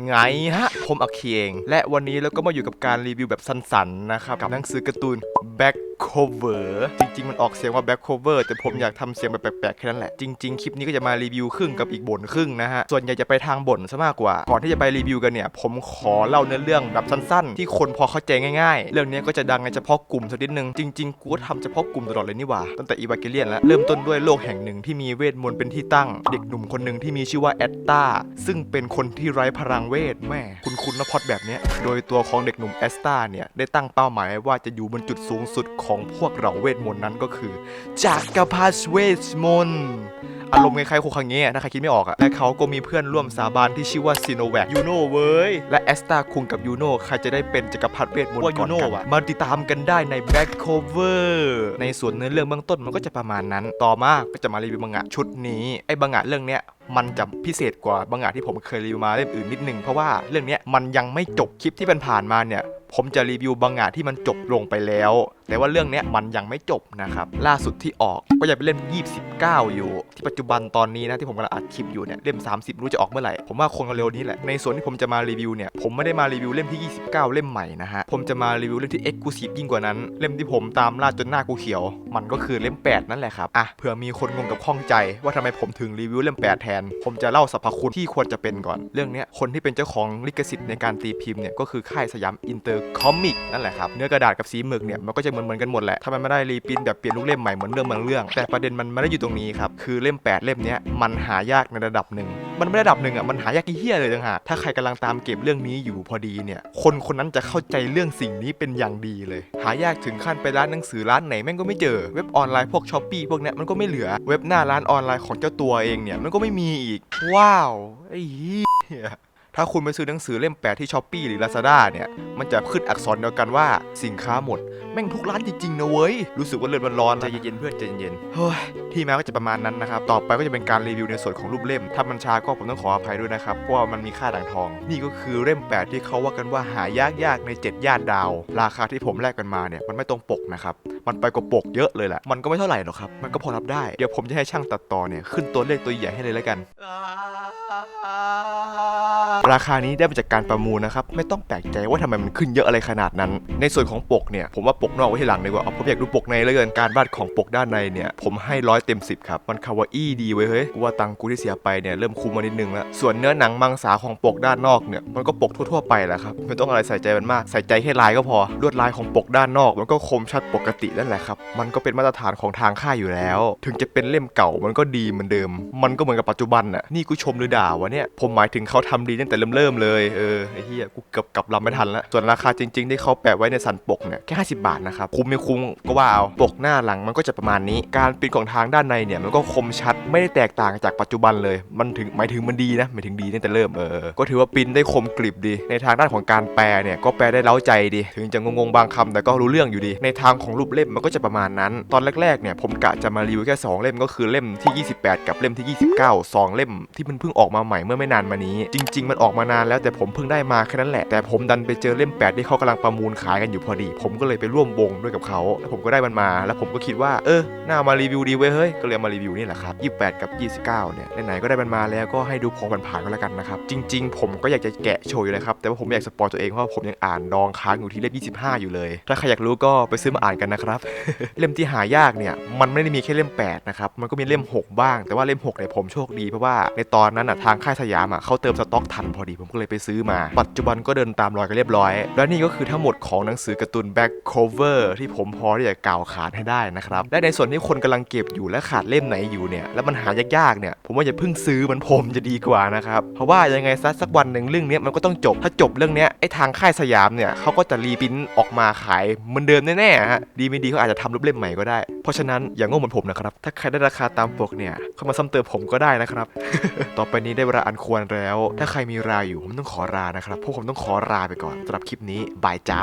ไงฮะ ผมอักเคียง และวันนี้เราก็มาอยู่กับการรีวิวแบบสั้นๆนะครับ กับหนังสือการ์ตูน Back Cover จริง ๆ มันออกเสียงว่า Back Cover แต่ผมอยากทำเสียงแบบแปลกๆ แค่นั้นแหละ จริง ๆ คลิปนี้ก็จะมารีวิวครึ่งกับอีกบ่นครึ่งนะฮะ ส่วนใหญ่จะไปทางบ่นซะมากกว่า ก่อนที่จะไปรีวิวกันเนี่ย ผมขอเล่าเนื้อเรื่องแบบสั้นๆ ที่คนพอเข้าใจง่ายๆ เรื่องนี้ก็จะดังในเฉพาะกลุ่มสักนิดนึง จริงๆ กูก็ทำเฉพาะกลุ่มตลอดเลยนี่หว่า ตั้งแต่อีวาเกเลียนแล้ว เริ่มต้นด้วยโลกแห่งหนึ่งที่มีเวทมนต์เป็นที่ตั้ง เด็กหนุ่มคนหนึ่งที่มีชื่อว่าแอตตาซึ่งเป็นคนที่ไร้พลังเวทแม่คุณคุณนพอดแบบเนี้ยโดยตัวของเด็กหนุ่มแอสตาเนี่ย ได้ตั้งเป้าหมายว่าจะอยู่บนจุดสูงสุดของพวกเราเวทมนต์นั้นก็คือจักรพรรดิเวทมนต์อารมณ์คล้ายๆโคคังเงะถ้าใครคิดไม่ออกอะและเขาก็มีเพื่อนร่วมสาบานที่ชื่อว่าซีโนแวคยูโน่เว้ย และแอสตาคุงกับยูโน่ใครจะได้เป็นจักรพรรดิเวทมนต์ก่อนกันมาติดตามกันได้ใน Back Cover ในส่วนเนื้อเรื่องเบื้องต้นมันก็จะประมาณนั้น ต่อมาก็จะมารีวิวบังงะชุดนี้ไอ้บังงะเรื่องเนี้ยมันจะพิเศษกว่าบางงะที่ผมเคยรีวิวมาเล่มอื่นนิดนึงเพราะว่าเรื่องนี้มันยังไม่จบคลิปที่ผ่านมาเนี่ยผมจะรีวิวบางงางที่มันจบลงไปแล้วแต่ว่าเรื่องนี้มันยังไม่จบนะครับ ล่าสุดที่ออกก็ยังเป็นเล่ม29 อยู่ ที่ปัจจุบันตอนนี้นะที่ผมกำลังอัดคลิปอยู่เนี่ยเล่ม 30 รู้จะออกเมื่อไหร่ ผมว่าคงเร็วนี้แหละ ในส่วนที่ผมจะมารีวิวเนี่ยผมไม่ได้มารีวิวเล่มที่ 29 เล่มใหม่นะฮะ ผมจะมารีวิวเล่มที่ Exclusive ยิ่งกว่านั้น เล่มที่ผมตามล่าจนหน้ากูเขียว มันก็คือเล่ม 8 นั่นแหละครับ อะเผื่อมีคนงงกับข้องใจ ว่าทำไมผมถึงรีวิวเล่ม 8 แทน ผมจะเล่าสรรพคุณที่ควรจะเป็นก่อน เรื่องเนี้ยคนที่เป็นเจ้าของลิขสิทธิ์ในการตีพิมพ์เนี่ยก็คือค่ายสยามอินเตอร์คอมิกนั่นแหละครับเนื้อกระดาษกับสีหมึกเนี่ยมันก็จะมือนเหมือนๆกันหมดแหละถ้ามันไม่ได้รีปรินท์แบบเปลี่ยนลูกเล่มใหม่เหมือนเรื่องบางเรื่อง แต่ประเด็นมันไม่ได้อยู่ตรงนี้ครับคือเล่ม 8 เล่มนี้มันหายากในระดับหนึ่งมันไม่ได้ระดับหนึ่งอะมันหายากอีเหี้ยเลยต่างหากถ้าใครกำลังตามเก็บเรื่องนี้อยู่พอดีเนี่ย คนคนนั้นจะเข้าใจเรื่องสิ่งนี้เป็นอย่างดีเลย หายากถึงขั้นไปร้านหนังสือร้านไหนแม่งก็ไม่เจอเว็บออนไลน์พวกช้อปปี้พวกเนี้ยมันก็ไม่เหลือเว็บหน้าร้านออนไลน์ของเจ้าตัวเองเนี่ยมันก็ไม่มีอีกว้าวไอ้เหี้ย ถ้าคุณไปซื้อหนังสือเล่มแปดที่ช้อปปีหรือ Lazada เนี่ย มันจะขึ้นอักษรเดียวกันว่าสินค้าหมด แม่งทุกร้านจริงๆนะเว้ย รู้สึกว่าเลือดมันร้อนใจเย็นๆเพื่อนใจเย็นๆเฮ้ยที่มาก็จะประมาณนั้นนะครับ ต่อไปก็จะเป็นการรีวิวในส่วนของรูปเล่ม ถ้ามันช้าก็ผมต้องขออภัยด้วยนะครับ เพราะว่ามันมีค่าด่างทอง นี่ก็คือเล่มแปดที่เขาว่ากันว่าหายากยากๆในเจ็ดย่านดาว ราคาที่ผมแลกกันมาเนี่ยมันไม่ตรงปกนะครับ มันไปกว่าปกเยอะเลยแหละ มันก็ไม่เท่าไหร่หรอกครับ มันก็พอรับได้ เดี๋ยวผมจะให้ช่างตัดต่อเนี่ยขึ้นตัวเลขตัวใหญ่ให้เลยแล้วกัน ราคานี้ได้มาจากการประมูลนะครับ ไม่ต้องแปลกใจว่าทำไมมันขึ้นเยอะอะไรขนาดนั้น ในส่วนของปกเนี่ย ผมว่าปกนอกไว้ที่หลังดีกว่าเอาผมอยากดูปกในเลยเกินการวาดของปกด้านในเนี่ย ผมให้ร้อยเต็มสิบครับ มันคาวาอี้ดีเว้ยเฮ้ย กูว่าตังกูที่เสียไปเนี่ยเริ่มคุ้มมานิดนึงแล้วส่วนเนื้อหนังมังสาของปกด้านนอกเนี่ยมันก็ปกทั่วๆไปแหละครับไม่ต้องอะไรใส่ใจมันมากใส่ใจแค่ลายก็พอลวดลายของปกด้านนอกมันก็คมชัดปกตินั่นแหละครับมันก็เป็นมาตรฐานของทางค่ายอยู่แล้ว ถึงจะเป็นเล่มเก่ามันก็ดีเหมือนเดิม มันก็เหมือนกับปัจจุบันน่ะนี่กูชมหรือด่าวะเนี่ยผมหมายถึงเขาทำดีตั้งแต่เริ่มเริ่มๆเลยเออไอ้เหี้ยกูเกือบกลับลำไม่ทันแล้วส่วนราคาจริง ๆ ที่เขาแปะไว้ในสันปกเนี่ยแค่50 บาทนะครับคุ้มไม่คุ้มก็ว่าเอาปกหน้าหลังมันก็จะประมาณนี้ การปริ้นของทางด้านในเนี่ยมันก็คมชัดไม่ได้แตกต่างจากปัจจุบันเลย มันถึงหมายถึงมันดีนะหมายถึงดีตั้งแต่เริ่มเออก็ถือว่าปินได้คมกริบดี ในทางด้านของการแปลเนี่ยก็แปลได้เล้าใจดี ถึงจะงงๆบางคำแต่ก็รู้เรื่องอยู่ดี ในทางของรูปเล่มมันก็จะประมาณนั้น ตอนแรกๆเนี่ยผมกะจะมารีวิวแค่สองเล่มก็คือเล่มที่ 28 กับเล่มที่ 29สองเล่มที่มันเพิ่งออกมาใหม่เมื่อไม่นานมานี้ จริง ๆ มันออกมานานแล้วแต่ผมเพิ่งได้มาแค่นั้นแหละ แต่ผมดันไปเจอเล่ม 8 ที่เขากำลังประมูลขายกันอยู่พอดี ผมก็เลยไปร่วมวงด้วยกับเขาแล้วผมก็ได้มันมา แล้วผมก็คิดว่าเออน่ามารีวิวดีเว้ยเฮ้ยก็เลยเอามารีวิวนี่แหละครับ28 กับ 29 เนี่ยไหนๆก็ได้มันมาแล้วก็ให้ดูพอผ่านๆก็แล้วกันนะครับจริง ๆ ผมก็อยากจะแกะโชว์อยู่เลยครับแต่ว่าผมไม่อยากสปอยตัวเองเพราะว่าผมยังอ่านดองค้างอยู่ที่เล่ม25 อยู่เลย ถ้าใครอยากรู้ก็ไปซื้อมาอ่านกันนะครับเล่มที่หายากเนี่ยมันไม่ได้มีแค่เล่ม 8 นะครับ มันก็มีเล่ม 6 บ้าง แต่ว่าเล่ม6เนี่ยผมโชคดีเพราะว่าในตอนนั้นอะทางค่ายสยามอะเขาเติมสต็อกทันพอดีผมก็เลยไปซื้อมา ปัจจุบันก็เดินตามรอยกันเรียบร้อย และนี่ก็คือทั้งหมดของหนังสือการ์ตูน back cover ที่ผมพอที่จะกล่าวขานให้ได้นะครับ และในส่วนที่คนกำลังเก็บอยู่และขาดเล่มไหนอยู่เนี่ย แล้วมันหายากๆเนี่ย ผมว่าอย่าเพิ่งซื้อมันผมจะดีกว่านะครับ เพราะว่ายังไงซะสักวันหนึ่งเรื่องนี้มันก็ต้องจบ ถ้าจบเรื่องนี้ไอ้ทางค่ายสยามเนี่ยเขาก็จะรีปรินท์ออกมาขายเหมือนเดิมแน่ๆฮะ ดีไม่ดีเขาอาจจะทำรูปเล่มใหม่ก็ได้ เพราะฉะนั้นอย่างโง่เหมือนผมนะครับ ถ้าใครได้ราคาตามปกเนี่ย เข้ามาซ้ำเติมผมก็ได้นะครับ ต่อไปนี้ได้เวลาอันควรแล้ว ถ้าใครมีราอยู่ผมต้องขอรานะครับพวกผมต้องขอราไปก่อนสำหรับคลิปนี้บายจ้า